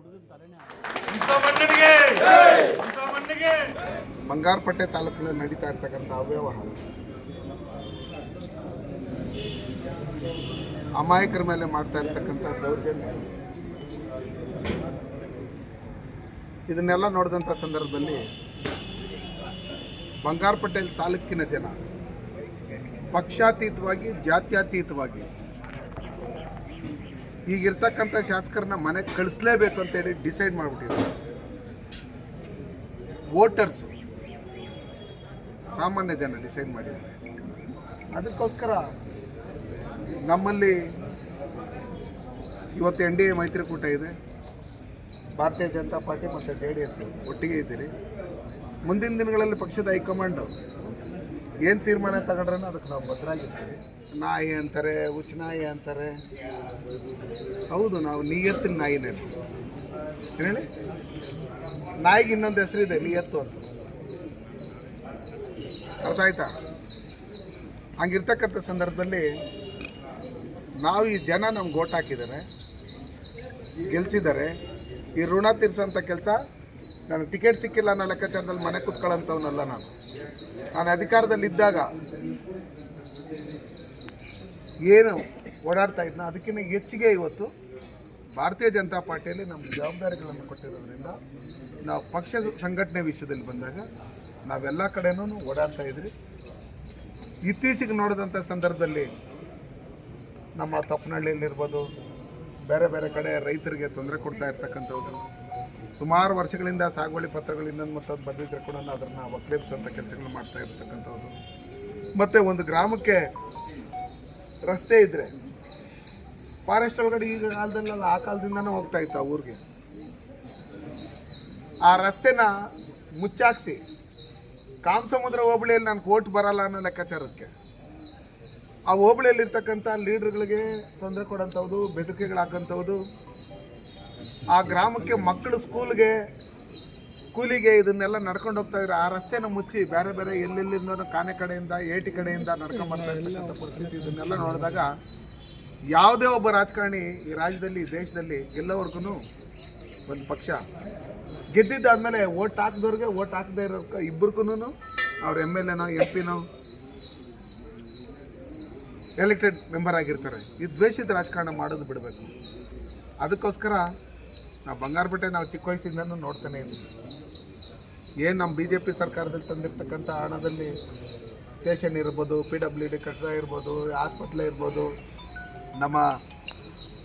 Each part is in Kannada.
ಹುಡುಗನ ತಲೆನೇ ಮಣ್ಣಿಗೆ ಮಣ್ಣಿಗೆ ಬಂಗಾರಪೇಟೆ ತಾಲೂಕಿನಲ್ಲಿ ನಡೀತಾ ಇರ್ತಕ್ಕಂಥ ಅವ್ಯವಹಾರ. ಅಮಾಯಕರ ಮೇಲೆ ಮಾಡ್ತಾ ಇರ್ತಕ್ಕಂಥ ದೌರ್ಜನ್ಯ. ಇದನ್ನೆಲ್ಲ ನೋಡಿದಂಥ ಸಂದರ್ಭದಲ್ಲಿ ಬಂಗಾರಪಟ್ಟೆ ತಾಲೂಕಿನ ಜನ ಪಕ್ಷಾತೀತವಾಗಿ ಜಾತ್ಯತೀತವಾಗಿ ಈಗಿರ್ತಕ್ಕಂಥ ಶಾಸಕರನ್ನ ಮನೆಗೆ ಕಳಿಸ್ಲೇಬೇಕು ಅಂತೇಳಿ ಡಿಸೈಡ್ ಮಾಡಿಬಿಟ್ಟಿದ್ದಾರೆ ವೋಟರ್ಸು ಸಾಮಾನ್ಯ ಜನ ಡಿಸೈಡ್ ಮಾಡಿದ್ದಾರೆ. ಅದಕ್ಕೋಸ್ಕರ ನಮ್ಮಲ್ಲಿ ಇವತ್ತು ಎನ್ ಡಿ ಎ ಮೈತ್ರಿಕೂಟ ಇದೆ. ಭಾರತೀಯ ಜನತಾ ಪಾರ್ಟಿ ಮತ್ತು ಜೆ ಡಿ ಎಸ್ ಒಟ್ಟಿಗೆ ಇದ್ದೀರಿ. ಮುಂದಿನ ದಿನಗಳಲ್ಲಿ ಪಕ್ಷದ ಹೈಕಮಾಂಡು ಏನು ತೀರ್ಮಾನ ತಗೊಂಡ್ರೆ ಅದಕ್ಕೆ ನಾವು ಭದ್ರಾಗಿರ್ತೀವಿ. ನಾಯಿ ಅಂತಾರೆ, ಹುಚ್ಚು ನಾಯಿ ಅಂತಾರೆ. ಹೌದು, ನಾವು ನಿಯತ್ತಿನ ನಾಯಿನೇ ಹೇಳಿ? ನಾಯಿಗೆ ಇನ್ನೊಂದು ಹೆಸರಿದೆ ನಿಯತ್ತು ಅಂತ. ಅರ್ಥ ಆಯ್ತಾ? ಹಂಗಿರ್ತಕ್ಕಂಥ ಸಂದರ್ಭದಲ್ಲಿ ನಾವು ಈ ಜನ ನಮ್ಗೆ ಓಟ್ ಹಾಕಿದ್ದಾರೆ, ಗೆಲ್ಸಿದ್ದಾರೆ. ಈ ಋಣ ತೀರಿಸೋಂಥ ಕೆಲಸ ನನಗೆ ಟಿಕೆಟ್ ಸಿಕ್ಕಿಲ್ಲ ಅನ್ನೋ ಲೆಕ್ಕಾಚಾರದಲ್ಲಿ ಮನೆ ಕೂತ್ಕೊಳ್ಳೋಂಥವ್ನಲ್ಲ ನಾನು. ನಾನು ಅಧಿಕಾರದಲ್ಲಿ ಇದ್ದಾಗ ಏನು ಓಡಾಡ್ತಾ ಇದ್ನ ಅದಕ್ಕಿಂತ ಹೆಚ್ಚಿಗೆ ಇವತ್ತು ಭಾರತೀಯ ಜನತಾ ಪಾರ್ಟಿಯಲ್ಲಿ ನಮ್ಮ ಜವಾಬ್ದಾರಿಗಳನ್ನು ಕೊಟ್ಟಿರೋದ್ರಿಂದ ನಾವು ಪಕ್ಷ ಸಂಘಟನೆ ವಿಷಯದಲ್ಲಿ ಬಂದಾಗ ನಾವೆಲ್ಲ ಕಡೆನೂ ಓಡಾಡ್ತಾ ಇದ್ರಿ. ಇತ್ತೀಚೆಗೆ ನೋಡಿದಂಥ ಸಂದರ್ಭದಲ್ಲಿ ನಮ್ಮ ತಪ್ಪನಹಳ್ಳಿಯಲ್ಲಿರ್ಬೋದು ಬೇರೆ ಬೇರೆ ಕಡೆ ರೈತರಿಗೆ ತೊಂದರೆ ಕೊಡ್ತಾ ಇರ್ತಕ್ಕಂಥವ್ರು. ಸುಮಾರು ವರ್ಷಗಳಿಂದ ಸಾಗುವಳಿ ಪತ್ರಗಳು ಇನ್ನೊಂದು ಮತ್ತೊಂದು ಬಂದಿದ್ರೆ ಕೂಡ ಅದನ್ನು ವಕ್ಲೇಪಿಸೋಂಥ ಕೆಲಸಗಳು ಮಾಡ್ತಾ ಇರ್ತಕ್ಕಂಥವ್ರು. ಮತ್ತು ಒಂದು ಗ್ರಾಮಕ್ಕೆ ರಸ್ತೆ ಇದ್ದರೆ ಫಾರೆಸ್ಟ್ ಒಳಗಡೆ ಈಗ ಕಾಲದಲ್ಲೆಲ್ಲ ಆ ಕಾಲದಿಂದನೇ ಹೋಗ್ತಾ ಇತ್ತು ಆ ಊರಿಗೆ. ಆ ರಸ್ತೆನ ಮುಚ್ಚಾಕ್ಸಿ. ಕಾಮಸಮುದ್ರ ಹೋಬಳಿಯಲ್ಲಿ ನಾನು ಕೋರ್ಟ್ ಬರಲ್ಲ ಅನ್ನೋ ಲೆಕ್ಕಾಚಾರಕ್ಕೆ. ಆ ಹೋಬಳಿಯಲ್ಲಿರ್ತಕ್ಕಂಥ ಲೀಡ್ರ್ಗಳಿಗೆ ತೊಂದರೆ ಕೊಡೋಂಥವ್ದು, ಬೆದರಿಕೆಗಳು ಹಾಕೋಂಥವ್ದು, ಆ ಗ್ರಾಮಕ್ಕೆ ಮಕ್ಕಳು ಸ್ಕೂಲ್ಗೆ ಕೂಲಿಗೆ ಇದನ್ನೆಲ್ಲ ನಡ್ಕೊಂಡು ಹೋಗ್ತಾ ಇದ್ರೆ ಆ ರಸ್ತೆನ ಮುಚ್ಚಿ ಬೇರೆ ಬೇರೆ ಎಲ್ಲೆಲ್ಲಿಂದ ಕಾನೆ ಕಡೆಯಿಂದ, ಏಟಿ ಕಡೆಯಿಂದ ನಡ್ಕೊಂಡ್ ಬರ್ತಾ ಇರ್ತಕ್ಕಂಥ ಪರಿಸ್ಥಿತಿ ಇದನ್ನೆಲ್ಲ ನೋಡಿದಾಗ ಯಾವುದೇ ಒಬ್ಬ ರಾಜಕಾರಣಿ ಈ ರಾಜ್ಯದಲ್ಲಿ, ದೇಶದಲ್ಲಿ ಗೆಲ್ಲೋವರೆಗೂ ಒಂದು ಪಕ್ಷ ಗೆದ್ದಿದ್ದಾದ್ಮೇಲೆ ಓಟ್ ಹಾಕಿದವ್ರಿಗೆ ಓಟ್ ಹಾಕದೇ ಇರೋ ಇಬ್ಬರಿಗೂ ಅವ್ರ ಎಂ ಎಲ್ ಎನೋ, ಎಂ ಪಿನೋ ಎಲೆಕ್ಟೆಡ್ ಮೆಂಬರ್ ಆಗಿರ್ತಾರೆ. ಈ ದ್ವೇಷದ ರಾಜಕಾರಣ ಮಾಡೋದು ಬಿಡಬೇಕು. ಅದಕ್ಕೋಸ್ಕರ ನಾವು ಬಂಗಾರಪೇಟೆ ನಾವು ಚಿಕ್ಕ ವಯಸ್ಸಿಂದನೂ ನೋಡ್ತಾನೆ. ಇದ್ದೀವಿ ಏನು ನಮ್ಮ ಬಿ ಜೆ ಪಿ ಸರ್ಕಾರದಲ್ಲಿ ತಂದಿರ್ತಕ್ಕಂಥ ಹಣದಲ್ಲಿ ಸ್ಟೇಷನ್ ಇರ್ಬೋದು ಪಿ ಡಬ್ಲ್ಯೂ ಡಿ ಕಟ್ಟಡ ಇರ್ಬೋದು ಆಸ್ಪತ್ರೆ ಇರ್ಬೋದು, ನಮ್ಮ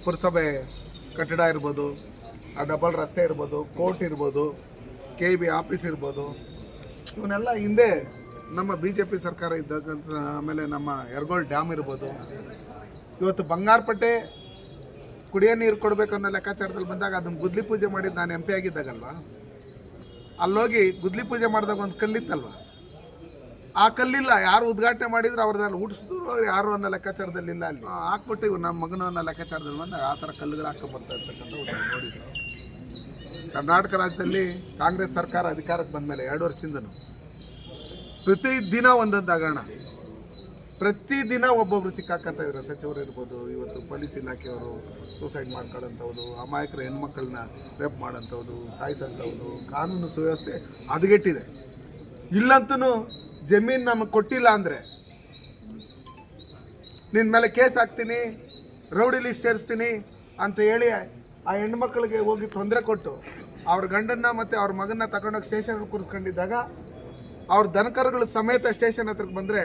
ಪುರಸಭೆ ಕಟ್ಟಡ ಇರ್ಬೋದು, ಆ ಡಬಲ್ ರಸ್ತೆ ಇರ್ಬೋದು, ಕೋರ್ಟ್ ಇರ್ಬೋದು ಕೆ ಬಿ ಆಫೀಸ್ ಇರ್ಬೋದು, ಇವನ್ನೆಲ್ಲ ಹಿಂದೆ ನಮ್ಮ ಬಿ ಜೆ ಪಿ ಸರ್ಕಾರ ಇದ್ದಾಗ ಆಮೇಲೆ ನಮ್ಮ ಎರಗೋಳ್ ಡ್ಯಾಮ್ ಇರ್ಬೋದು. ಇವತ್ತು ಬಂಗಾರಪೇಟೆ ಕುಡಿಯೋ ನೀರು ಕೊಡಬೇಕು ಅನ್ನೋ ಲೆಕ್ಕಾಚಾರದಲ್ಲಿ ಬಂದಾಗ ಅದನ್ನು ಗುದ್ಲಿ ಪೂಜೆ ಮಾಡಿದ್ದು ನಾನು ಎಂ ಪಿ ಆಗಿದ್ದಾಗಲ್ವಾ? ಅಲ್ಲೋಗಿ ಗುದ್ಲಿ ಪೂಜೆ ಮಾಡಿದಾಗ ಒಂದು ಕಲ್ಲಿತ್ತಲ್ವ? ಆ ಕಲ್ಲಿಲ್ಲ, ಯಾರು ಉದ್ಘಾಟನೆ ಮಾಡಿದ್ರು ಅವ್ರದ್ದಲ್ಲಿ ಹುಟ್ಟಿಸಿದ್ರು ಯಾರು ಅನ್ನೋ ಲೆಕ್ಕಾಚಾರದಲ್ಲಿ ಇಲ್ಲ ಅಲ್ಲಿ. ಹಾಕ್ಬಿಟ್ಟು ನಮ್ಮ ಮಗನ ಅನ್ನೋ ಲೆಕ್ಕಾಚಾರದಲ್ಲಿ ಬಂದಾಗ ಆ ಥರ ಕಲ್ಲುಗಳು ಹಾಕಿ ಬರ್ತಾ ಇರ್ತಕ್ಕಂಥ ಕರ್ನಾಟಕ ರಾಜ್ಯದಲ್ಲಿ ಕಾಂಗ್ರೆಸ್ ಸರ್ಕಾರ ಅಧಿಕಾರಕ್ಕೆ ಬಂದ ಮೇಲೆ ಎರಡು ವರ್ಷದಿಂದನು ಪ್ರತಿ ದಿನ ಒಂದೊಂದು ಹಗರಣ. ಪ್ರತಿದಿನ ಒಬ್ಬೊಬ್ರು ಸಿಕ್ಕಾಕಂತ ಇದ್ರೆ, ಸಚಿವರು ಇರ್ಬೋದು, ಇವತ್ತು ಪೊಲೀಸ್ ಇಲಾಖೆಯವರು ಸೂಸೈಡ್ ಮಾಡ್ಕೊಳ್ಳೋಂಥವ್ದು ಅಮಾಯಕರ ಹೆಣ್ಮಕ್ಳನ್ನ ರೇಪ್ ಮಾಡೋಂಥವ್ದು ಸಾಯಿಸೋಂಥವ್ದು ಕಾನೂನು ಸುವ್ಯವಸ್ಥೆ ಹದಗೆಟ್ಟಿದೆ. ಇಲ್ಲಂತೂ ಜಮೀನು ನಮಗೆ ಕೊಟ್ಟಿಲ್ಲ ಅಂದರೆ ನಿನ್ನ ಮೇಲೆ ಕೇಸ್ ಹಾಕ್ತೀನಿ, ರೌಡಿ ಲಿಸ್ಟ್ ಸೇರಿಸ್ತೀನಿ ಅಂತ ಹೇಳಿ ಆ ಹೆಣ್ಮಕ್ಳಿಗೆ ಹೋಗಿ ತೊಂದರೆ ಕೊಟ್ಟು, ಅವ್ರ ಗಂಡನ್ನ ಮತ್ತು ಅವ್ರ ಮಗನ್ನ ತಗೊಂಡೋಗಿ ಸ್ಟೇಷನ್ಗೆ ಕೂರಿಸ್ಕೊಂಡಿದ್ದಾಗ, ಅವ್ರ ದನಕರುಗಳು ಸಮೇತ ಸ್ಟೇಷನ್ ಹತ್ರಕ್ಕೆ ಬಂದರೆ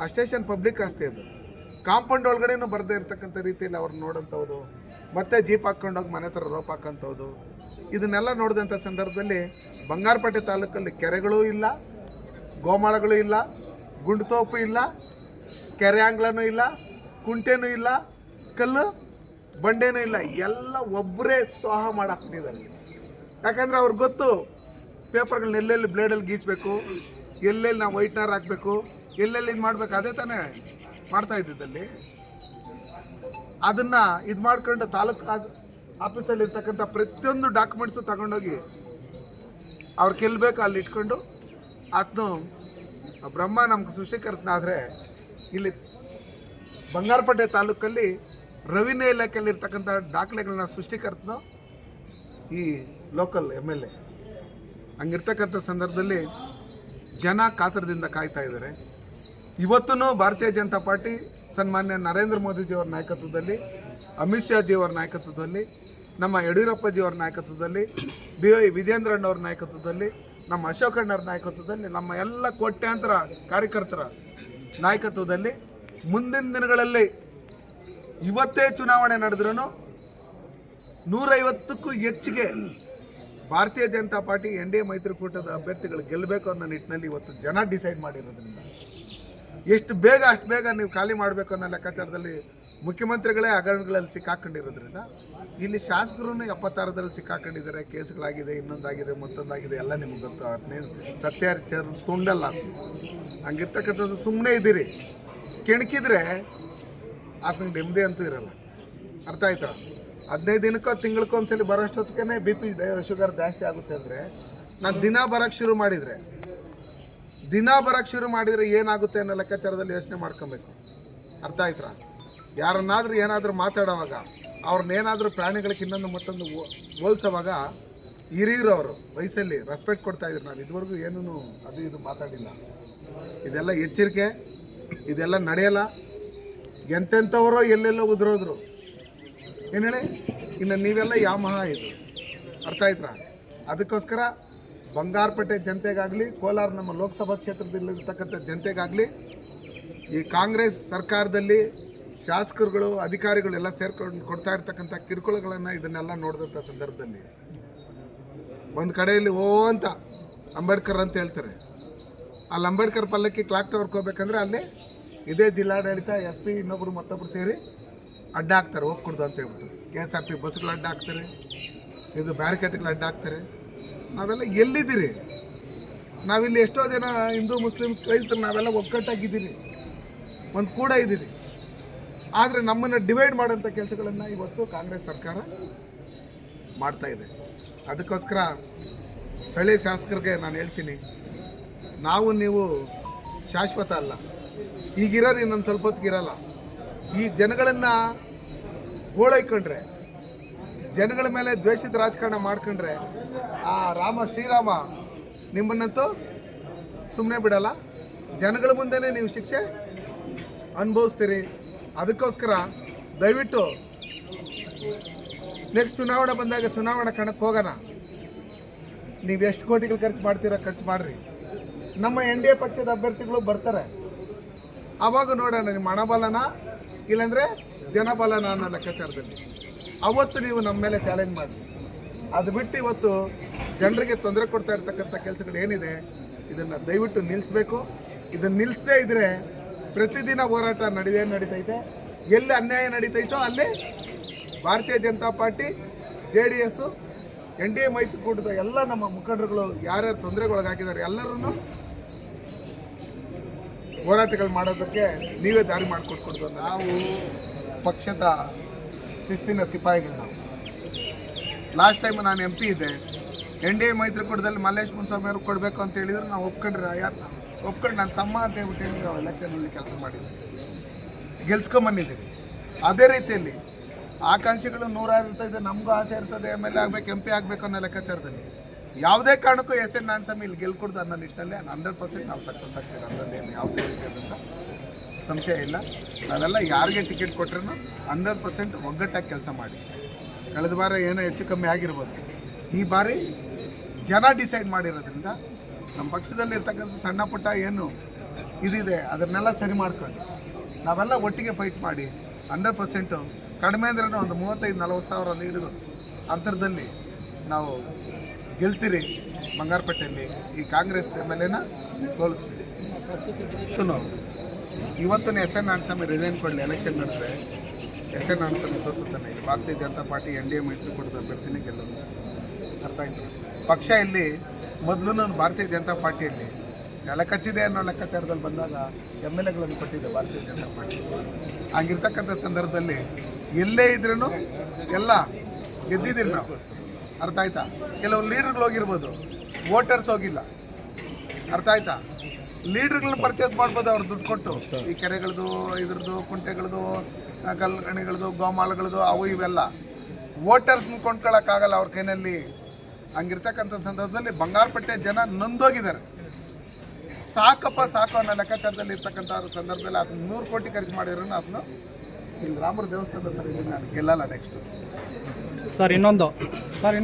ಆ ಸ್ಟೇಷನ್ ಪಬ್ಲಿಕ್ ಆಸ್ತಿ ಅದು. ಕಾಂಪೌಂಡ್ ಒಳಗಡೆನೂ ಬರದೇ ಇರ್ತಕ್ಕಂಥ ರೀತಿಯಲ್ಲಿ ಅವ್ರನ್ನ ನೋಡಂಥವ್ದು. ಮತ್ತೆ ಜೀಪ್ ಹಾಕ್ಕೊಂಡೋಗಿ ಮನೆ ಥರ ರೋಪ್ ಹಾಕೋಂಥವ್ದು. ಇದನ್ನೆಲ್ಲ ನೋಡಿದಂಥ ಸಂದರ್ಭದಲ್ಲಿ ಬಂಗಾರಪೇಟೆ ತಾಲೂಕಲ್ಲಿ ಕೆರೆಗಳೂ ಇಲ್ಲ, ಗೋಮಾಳಗಳು ಇಲ್ಲ, ಗುಂಡ್ತೋಪು ಇಲ್ಲ, ಕೆರೆ ಆಂಗ್ಲನೂ ಇಲ್ಲ, ಕುಂಟೆನೂ ಇಲ್ಲ, ಕಲ್ಲು ಬಂಡೆನೂ ಇಲ್ಲ. ಎಲ್ಲ ಒಬ್ಬರೇ ಸ್ವಾಹ ಮಾಡಾಕ್ಬಿಟ್ಟಿದ್ದಾರೆ ಯಾಕಂದರೆ ಅವ್ರಿಗೆ ಗೊತ್ತು ಪೇಪರ್ಗಳನ್ನ ಎಲ್ಲೆಲ್ಲಿ ಬ್ಲೇಡಲ್ಲಿ ಗೀಚಬೇಕು, ಎಲ್ಲೆಲ್ಲಿ ನಾವು ವೈಟ್ನರ್ ಹಾಕಬೇಕು ಎಲ್ಲೆಲ್ಲಿ ಇದು ಮಾಡ್ಬೇಕು? ಅದೇ ತಾನೇ ಮಾಡ್ತಾ ಇದ್ದಿದ್ದಲ್ಲಿ. ಅದನ್ನು ಇದು ಮಾಡ್ಕೊಂಡು ತಾಲೂಕು ಆಫೀಸಲ್ಲಿ ಇರ್ತಕ್ಕಂಥ ಪ್ರತಿಯೊಂದು ಡಾಕ್ಯುಮೆಂಟ್ಸು ತಗೊಂಡೋಗಿ ಅವ್ರು ಕೆಲ್ಬೇಕು ಅಲ್ಲಿ ಇಟ್ಕೊಂಡು ಆತನು ಬ್ರಹ್ಮ ನಮ್ಗೆ ಸೃಷ್ಟಿಕರ್ತನಾದರೆ ಇಲ್ಲಿ ಬಂಗಾರಪೇಟೆ ತಾಲೂಕಲ್ಲಿ ರವಿನೇ ಇಲಾಖೆಯಲ್ಲಿ ಇರ್ತಕ್ಕಂಥ ದಾಖಲೆಗಳನ್ನ ಸೃಷ್ಟಿಕರ್ತನು ಈ ಲೋಕಲ್ ಎಂ ಎಲ್ ಎ ಹಂಗಿರ್ತಕ್ಕಂಥ ಸಂದರ್ಭದಲ್ಲಿ ಜನ ಕಾತರದಿಂದ ಕಾಯ್ತಾ ಇದ್ದಾರೆ. ಇವತ್ತೂ ಭಾರತೀಯ ಜನತಾ ಪಾರ್ಟಿ ಸನ್ಮಾನ್ಯ ನರೇಂದ್ರ ಮೋದಿಜಿಯವರ ನಾಯಕತ್ವದಲ್ಲಿ, ಅಮಿತ್ ಶಾಜಿಯವರ ನಾಯಕತ್ವದಲ್ಲಿ, ನಮ್ಮ ಯಡಿಯೂರಪ್ಪಜಿಯವರ ನಾಯಕತ್ವದಲ್ಲಿ ಬಿ ವೈ ವಿಜೇಂದ್ರಣ್ಣವ್ರ ನಾಯಕತ್ವದಲ್ಲಿ, ನಮ್ಮ ಅಶೋಕಣ್ಣರ ನಾಯಕತ್ವದಲ್ಲಿ, ನಮ್ಮ ಎಲ್ಲ ಕೋಟ್ಯಾಂತರ ಕಾರ್ಯಕರ್ತರ ನಾಯಕತ್ವದಲ್ಲಿ ಮುಂದಿನ ದಿನಗಳಲ್ಲಿ ಇವತ್ತೇ ಚುನಾವಣೆ ನಡೆದ್ರೂ ನೂರೈವತ್ತಕ್ಕೂ ಹೆಚ್ಚಿಗೆ Bharatiya Janata Party N D A ಮೈತ್ರಿಕೂಟದ ಅಭ್ಯರ್ಥಿಗಳು ಗೆಲ್ಲಬೇಕು ಅನ್ನೋ ನಿಟ್ಟಿನಲ್ಲಿ ಇವತ್ತು ಜನ ಡಿಸೈಡ್ ಮಾಡಿರೋದ್ರಿಂದ. ಎಷ್ಟು ಬೇಗ ಅಷ್ಟು ಬೇಗ ನೀವು ಖಾಲಿ ಮಾಡಬೇಕು ಅನ್ನೋ ಲೆಕ್ಕಾಚಾರದಲ್ಲಿ ಮುಖ್ಯಮಂತ್ರಿಗಳೇ ಹಗರಣಗಳಲ್ಲಿ ಸಿಕ್ಕಾಕೊಂಡಿರೋದ್ರಿಂದ ಇಲ್ಲಿ ಶಾಸಕರು ಎಪ್ಪತ್ತಾರದಲ್ಲಿ ಸಿಕ್ಕಾಕೊಂಡಿದ್ದಾರೆ, ಕೇಸ್ಗಳಾಗಿದೆ, ಇನ್ನೊಂದಾಗಿದೆ, ಮತ್ತೊಂದಾಗಿದೆ, ಎಲ್ಲ ನಿಮ್ಗೆ ಗೊತ್ತು. ಹದಿನೈದು ಸತ್ಯಾಚಾರ ತುಂಡಲ್ಲ. ಹಂಗಿರ್ತಕ್ಕಂಥದ್ದು ಸುಮ್ಮನೆ ಇದ್ದೀರಿ. ಕೆಣಕಿದ್ರೆ ಆತನಿಗೆ ನೆಮ್ಮದಿ ಅಂತೂ ಇರಲ್ಲ. ಅರ್ಥ ಆಯ್ತಾ? ಹದಿನೈದು ದಿನಕ್ಕೋ ತಿಂಗಳಕ್ಕೋ ಒಂದ್ಸಲಿ ಬರೋಷ್ಟೊತ್ತಿಗೆ ಬಿ ಪಿ ಶುಗರ್ ಜಾಸ್ತಿ ಆಗುತ್ತೆ ಅಂದರೆ ನಾನು ದಿನ ಬರೋಕ್ಕೆ ಶುರು ಮಾಡಿದರೆ ದಿನ ಬರೋಕ್ಕೆ ಶುರು ಮಾಡಿದರೆ ಏನಾಗುತ್ತೆ ಅನ್ನೋ ಲೆಕ್ಕಾಚಾರದಲ್ಲಿ ಯೋಚನೆ ಮಾಡ್ಕೊಬೇಕು. ಅರ್ಥ ಆಯ್ತಾ ಯಾರನ್ನಾದರೂ ಏನಾದರೂ ಮಾತಾಡೋವಾಗ, ಅವ್ರನ್ನೇನಾದರೂ ಪ್ರಾಣಿಗಳಿಗೆ ಇನ್ನೊಂದು ಮತ್ತೊಂದು ಹೋಲ್ಸೋವಾಗ ಹಿರಿಯರು ಅವರು ವಯಸ್ಸಲ್ಲಿ ರೆಸ್ಪೆಕ್ಟ್ ಕೊಡ್ತಾ ಇದ್ರು. ನಾವು ಇದುವರೆಗೂ ಏನೂ ಅದು ಇದು ಮಾತಾಡಿಲ್ಲ. ಇದೆಲ್ಲ ಎಚ್ಚರಿಕೆ, ಇದೆಲ್ಲ ನಡೆಯಲ್ಲ. ಎಂತೆಂಥವರೋ ಎಲ್ಲೆಲ್ಲೋ ಉದುರೋದ್ರು. ಏನು ಹೇಳಿ? ಇನ್ನು ನೀವೆಲ್ಲ ಯಾಮಹ ಇದು. ಅರ್ಥ ಆಯ್ತಾ ಅದಕ್ಕೋಸ್ಕರ ಬಂಗಾರಪೇಟೆ ಜನತೆಗಾಗಲಿ, ಕೋಲಾರ ನಮ್ಮ ಲೋಕಸಭಾ ಕ್ಷೇತ್ರದಲ್ಲಿರ್ತಕ್ಕಂಥ ಜನತೆಗಾಗಲಿ, ಈ ಕಾಂಗ್ರೆಸ್ ಸರ್ಕಾರದಲ್ಲಿ ಶಾಸಕರುಗಳು, ಅಧಿಕಾರಿಗಳು ಎಲ್ಲ ಸೇರ್ಕೊಂಡು ಕೊಡ್ತಾ ಇರ್ತಕ್ಕಂಥ ಕಿರುಕುಳಗಳನ್ನು ಇದನ್ನೆಲ್ಲ ನೋಡಿದಂಥ ಸಂದರ್ಭದಲ್ಲಿ ಒಂದು ಕಡೆಯಲ್ಲಿ, ಓ ಅಂತ ಅಂಬೇಡ್ಕರ್ ಅಂತ ಹೇಳ್ತಾರೆ. ಅಲ್ಲಿ ಅಂಬೇಡ್ಕರ್ ಪಲ್ಲಕ್ಕಿ ಕ್ಲಾಕ್ ಟವರ್ಗೆ ಹೋಗ್ಬೇಕಂದ್ರೆ ಅಲ್ಲಿ ಇದೇ ಜಿಲ್ಲಾಡಳಿತ, ಎಸ್ ಪಿ, ಇನ್ನೊಬ್ರು ಮತ್ತೊಬ್ಬರು ಸೇರಿ ಅಡ್ಡ ಹಾಕ್ತಾರೆ, ಹೋಗ್ಕೊಡ್ದು ಅಂತ ಹೇಳ್ಬಿಟ್ಟು. ಕೆ ಎಸ್ ಆರ್ ಪಿ ಬಸ್ಗಳು ಅಡ್ಡ ಹಾಕ್ತಾರೆ, ಇದು ಬ್ಯಾರಿಕೇಡ್ಗಳು ಅಡ್ಡ ಹಾಕ್ತಾರೆ. ನಾವೆಲ್ಲ ಎಲ್ಲಿದ್ದೀರಿ? ನಾವಿಲ್ಲಿ ಎಷ್ಟೋ ಜನ ಹಿಂದೂ, ಮುಸ್ಲಿಮ್ಸ್, ಕ್ರೈಸ್ತರು ನಾವೆಲ್ಲ ಒಗ್ಗಟ್ಟಾಗಿದ್ದೀರಿ. ಒಂದು ಕೂಡ ಇದ್ದೀರಿ. ಆದರೆ ನಮ್ಮನ್ನು ಡಿವೈಡ್ ಮಾಡೋಂಥ ಕೆಲಸಗಳನ್ನು ಇವತ್ತು ಕಾಂಗ್ರೆಸ್ ಸರ್ಕಾರ ಮಾಡ್ತಾ ಇದೆ. ಅದಕ್ಕೋಸ್ಕರ ಸ್ಥಳೀಯ ಶಾಸಕರಿಗೆ ನಾನು ಹೇಳ್ತೀನಿ, ನಾವು ನೀವು ಶಾಶ್ವತ ಅಲ್ಲ. ಈಗಿರೋರು ಇನ್ನೊಂದು ಸ್ವಲ್ಪ ಹೊತ್ತಿಗೆ ಇರಲ್ಲ. ಈ ಜನಗಳನ್ನು ಗೋಳೈಕೊಂಡ್ರೆ ಜನಗಳ ಮೇಲೆ ದ್ವೇಷದ ರಾಜಕಾರಣ ಮಾಡ್ಕೊಂಡ್ರೆ ಆ, ರಾಮ, ಶ್ರೀರಾಮ, ನಿಮ್ಮನ್ನಂತೂ ಸುಮ್ಮನೆ ಬಿಡಲ್ಲ. ಜನಗಳ ಮುಂದೆನೇ ನೀವು ಶಿಕ್ಷೆ ಅನುಭವಿಸ್ತೀರಿ. ಅದಕ್ಕೋಸ್ಕರ ದಯವಿಟ್ಟು ನೆಕ್ಸ್ಟ್ ಚುನಾವಣೆ ಬಂದಾಗ ಚುನಾವಣಾ ಕಣಕ್ಕೆ ಹೋಗೋಣ. ನೀವು ಎಷ್ಟು ಕೋಟಿಗಳು ಖರ್ಚು ಮಾಡ್ತೀರಾ ಖರ್ಚು ಮಾಡಿರಿ. ನಮ್ಮ ಎನ್ ಡಿ ಎ ಪಕ್ಷದ ಅಭ್ಯರ್ಥಿಗಳು ಬರ್ತಾರೆ. ಆವಾಗ ನೋಡೋಣ ನಿಮ್ಮ ಹಣಬಲನ ಇಲ್ಲಾಂದರೆ ಜನಬಲನ ಅನ್ನೋ ಲೆಕ್ಕಾಚಾರದಲ್ಲಿ. ಅವತ್ತು ನೀವು ನಮ್ಮ ಮೇಲೆ ಚಾಲೆಂಜ್ ಮಾಡಿ ಅದು ಬಿಟ್ಟು ಇವತ್ತು ಜನರಿಗೆ ತೊಂದರೆ ಕೊಡ್ತಾ ಇರ್ತಕ್ಕಂಥ ಕೆಲಸಗಳು ಏನಿದೆ, ಇದನ್ನು ದಯವಿಟ್ಟು ನಿಲ್ಲಿಸ್ಬೇಕು ಇದನ್ನು ನಿಲ್ಲಿಸದೇ ಇದ್ದರೆ ಪ್ರತಿದಿನ ಹೋರಾಟ ನಡೆದೇ ನಡೀತೈತೆ. ಎಲ್ಲಿ ಅನ್ಯಾಯ ನಡೀತೈತೋ ಅಲ್ಲಿ Bharatiya Janata Party, J D S N D A ಮೈತ್ರಿಕೂಟದ ಎಲ್ಲ ನಮ್ಮ ಮುಖಂಡರುಗಳು ಯಾರ್ಯಾರು ತೊಂದರೆಗೊಳಗಾಗಿದ್ದಾರೆ ಎಲ್ಲರೂ ಹೋರಾಟಗಳು ಮಾಡೋದಕ್ಕೆ ನೀವೇ ದಾರಿ ಮಾಡಿಕೊಟ್ಕೊಡ್ತು ನಾವು ಪಕ್ಷದ ಶಿಸ್ತಿನ ಸಿಪಾಯಿಗಳು. ಲಾಸ್ಟ್ ಟೈಮ್ ನಾನು ಎಂ ಪಿ ಇದ್ದೆ. ಎನ್ ಡಿ ಎ ಮೈತ್ರಿಕೂಟದಲ್ಲಿ ಮಲ್ಲೇಶ್ ಮುನ್ಸ್ವಾಮಿ ಅವ್ರಿಗೆ ಕೊಡಬೇಕು ಅಂತ ಹೇಳಿದ್ರು, ನಾವು ಒಪ್ಕೊಂಡ್ರೆ ಯಾರು ಒಪ್ಕೊಂಡು ನನ್ನ ತಮ್ಮ ಅಂತ ಹೇಳ್ಬಿಟ್ಟು ನಾವು ಎಲೆಕ್ಷನಲ್ಲಿ ಕೆಲಸ ಮಾಡಿದ್ದೀವಿ ಗೆಲ್ಸ್ಕೊಂಬಂದಿದ್ದೀವಿ. ಅದೇ ರೀತಿಯಲ್ಲಿ ಆಕಾಂಕ್ಷಿಗಳು ನೂರಾರು ಇರ್ತದೆ, ನಮಗೂ ಆಸೆ ಇರ್ತದೆ, ಎಂ ಎಲ್ ಎ ಆಗಬೇಕು, ಎಂ ಪಿ ಆಗಬೇಕು ಅನ್ನೋ ಲೆಕ್ಕಾಚಾರದಲ್ಲಿ. ಯಾವುದೇ ಕಾರಣಕ್ಕೂ ಎಸ್ ಎನ್ ನಾನ್ಸ್ವಾಮಿ ಇಲ್ಲಿ ಗೆಲ್ಕೊಡ್ದು ಅನ್ನೋ ನಿಟ್ಟಿನಲ್ಲಿ ಹಂಡ್ರೆಡ್ ಪರ್ಸೆಂಟ್ ನಾವು ಸಕ್ಸಸ್ ಆಗ್ತೀವಿ. ಅದರಲ್ಲಿ ಯಾವುದೇ ರೀತಿಯಾದಂಥ ಸಂಶಯ ಇಲ್ಲ. ನಾವೆಲ್ಲ ಯಾರಿಗೆ ಟಿಕೆಟ್ ಕೊಟ್ರೂ ಹಂಡ್ರೆಡ್ ಪರ್ಸೆಂಟ್ ಒಗ್ಗಟ್ಟಾಗಿ ಕೆಲಸ ಮಾಡಿ. ಕಳೆದ ಬಾರ ಏನೋ ಹೆಚ್ಚು ಕಮ್ಮಿ ಆಗಿರ್ಬೋದು. ಈ ಬಾರಿ ಜನ ಡಿಸೈಡ್ ಮಾಡಿರೋದ್ರಿಂದ ನಮ್ಮ ಪಕ್ಷದಲ್ಲಿ ಇರ್ತಕ್ಕಂಥ ಸಣ್ಣ ಪುಟ್ಟ ಏನು ಇದಿದೆ, ಅದನ್ನೆಲ್ಲ ಸರಿ ಮಾಡ್ಕೊಂಡು ನಾವೆಲ್ಲ ಒಟ್ಟಿಗೆ ಫೈಟ್ ಮಾಡಿ ಹಂಡ್ರೆಡ್ ಪರ್ಸೆಂಟು ಕಡಿಮೆ ಅಂದ್ರೆ ಒಂದು ಮೂವತ್ತೈದು, ನಲವತ್ತು ಸಾವಿರ ಲೀಡು ಅಂತರದಲ್ಲಿ ನಾವು ಗೆಲ್ತೀರಿ ಬಂಗಾರಪೇಟೆಯಲ್ಲಿ. ಈ ಕಾಂಗ್ರೆಸ್ ಎಂ ಎಲ್ ಎನ ಸೋಲಿಸ್ತೀವಿ ಇವತ್ತು ಎಸ್ ಎನ್ ನಾರಾಯಣಸ್ವಾಮಿ ರಿಸೈನ್ ಕೊಡಲಿ ಎಲೆಕ್ಷನ್ ನಡೆದ್ರೆ. ಎಸ್ ಎನ್ ನಾರಾಯಣಸ್ವಾಮಿ ಇಲ್ಲಿ Bharatiya Janata Party N D A ಮೈತ್ರಿಕೂಟದ ಬರ್ತೀನಿ ಗೆಲ್ಲೋದು. ಅರ್ಥ ಆಯಿತು. ಪಕ್ಷ ಇಲ್ಲಿ ಮೊದಲು ಭಾರತೀಯ ಜನತಾ ಪಾರ್ಟಿಯಲ್ಲಿ ನೆಲ ಕಚ್ಚಿದೆ ಅನ್ನೋ ಲೆಕ್ಕಾಚಾರದಲ್ಲಿ ಬಂದಾಗ ಎಂ ಎಲ್ ಎಗಳನ್ನು ಕೊಟ್ಟಿದ್ದೆ ಭಾರತೀಯ ಜನತಾ ಪಾರ್ಟಿ. ಹಂಗಿರ್ತಕ್ಕಂಥ ಸಂದರ್ಭದಲ್ಲಿ ಎಲ್ಲೇ ಇದ್ರೂ ಎಲ್ಲ ಗೆದ್ದಿದ್ದೀರಿ ನಾವು. ಅರ್ಥ ಆಯ್ತಾ? ಕೆಲವು ಲೀಡರ್ಗಳು ಹೋಗಿರ್ಬೋದು. ವೋಟರ್ಸ್ ಹೋಗಿಲ್ಲ. ಅರ್ಥ ಆಯ್ತಾ? ಲೀಡರ್ಗಳನ್ನ ಪರ್ಚೇಸ್ ಮಾಡ್ಬೋದು, ಅವ್ರು ದುಡ್ಡು ಕೊಟ್ಟು. ಈ ಕೆರೆಗಳದು, ಇದ್ರದ್ದು, ಕುಂಟೆಗಳದು ಕಲ್ಗಣಿಗಳದ್ದು ಗೋಮಾಳಗಳದು, ಅವು ಇವೆಲ್ಲ. ವೋಟರ್ಸ್ನ ಕೊಂಡ್ಕೊಳ್ಳೋಕ್ಕಾಗಲ್ಲ ಅವ್ರ ಕೈನಲ್ಲಿ. ಹಂಗಿರ್ತಕ್ಕಂಥ ಸಂದರ್ಭದಲ್ಲಿ ಬಂಗಾರಪಟ್ಟೆ ಜನ ನೊಂದೋಗಿದ್ದಾರೆ. ಸಾಕಪ್ಪ ಸಾಕು ಅನ್ನೋ ಲೆಕ್ಕಾಚಾರದಲ್ಲಿ ಇರ್ತಕ್ಕಂಥ ಸಂದರ್ಭದಲ್ಲಿ ಅದನ್ನ ನೂರು ಕೋಟಿ ಖರ್ಚು ಮಾಡಿದ್ರು ಅದನ್ನು ಇಲ್ಲಿ ರಾಮರ ದೇವಸ್ಥಾನದ ನಾನು ಗೆಲ್ಲಲ್ಲ ನೆಕ್ಸ್ಟ್ ಸರ್, ಇನ್ನೊಂದು. ಸರ್